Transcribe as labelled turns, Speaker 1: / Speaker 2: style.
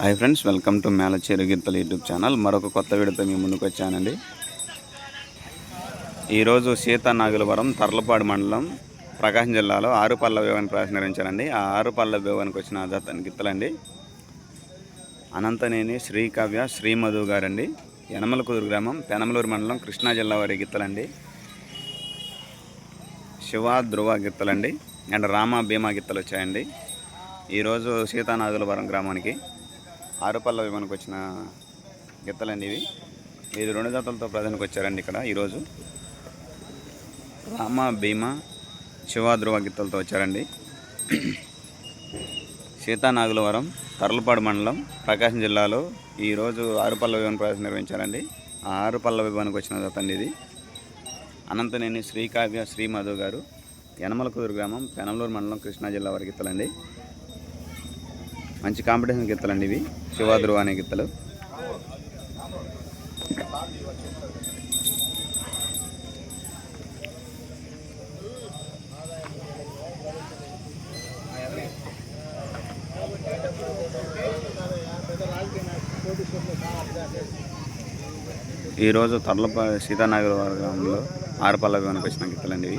Speaker 1: Hi friends welcome to Melacheru గిత్తలు YouTube channel. మరొక కొత్త వీడియోతో మీ ముందుకు వచ్చానండి. ఈరోజు సీతానాగులవరం తర్లపాడు మండలం ప్రకాశం జిల్లాలో ఆరుపల్ల వేవానికి ప్రవేశం ఆ ఆరుపల్ల వేవానికి వచ్చిన జత గిత్తలండి అనంతనేని శ్రీకావ్య శ్రీమధు గారండి. యనమలకూరు గ్రామం పెనమలూరు మండలం కృష్ణా జిల్లా వారి గిత్తలండి శివ ధ్రువ గిత్తలండి అండ్ రామ భీమా గిత్తలు వచ్చాయండి. ఈరోజు సీతానాగులవరం గ్రామానికి ఆరుపల్ల విమానికి వచ్చిన గిత్తలండి ఇవి. ఇది రెండు జాతలతో ప్రజలకు వచ్చారండి ఇక్కడ ఈరోజు. రామ భీమా శివాధ్రువ గిత్తలతో వచ్చారండి. సీతానాగులవరం తర్లపాడు మండలం ప్రకాశం జిల్లాలో ఈరోజు ఆరుపల్ల విమాన ప్రవేశం నిర్వహించారండి. ఆ ఆరుపల్ల విమానికి వచ్చిన జతండి ఇది. అనంతనేని శ్రీకావ్య శ్రీ మధు గారు యనమలకూరు గ్రామం పెనమలూరు మండలం కృష్ణా జిల్లా వారి గిత్తలండి. మంచి కాంపిటీషన్ గిత్తలండి ఇవి. శివాధ్రువ అనే గిత్తలు ఈరోజు తర్లప సీతానగర్ గ్రామంలో ఆర్పల్లగా కనిపించిన గీతలు గిత్తలండి ఇవి.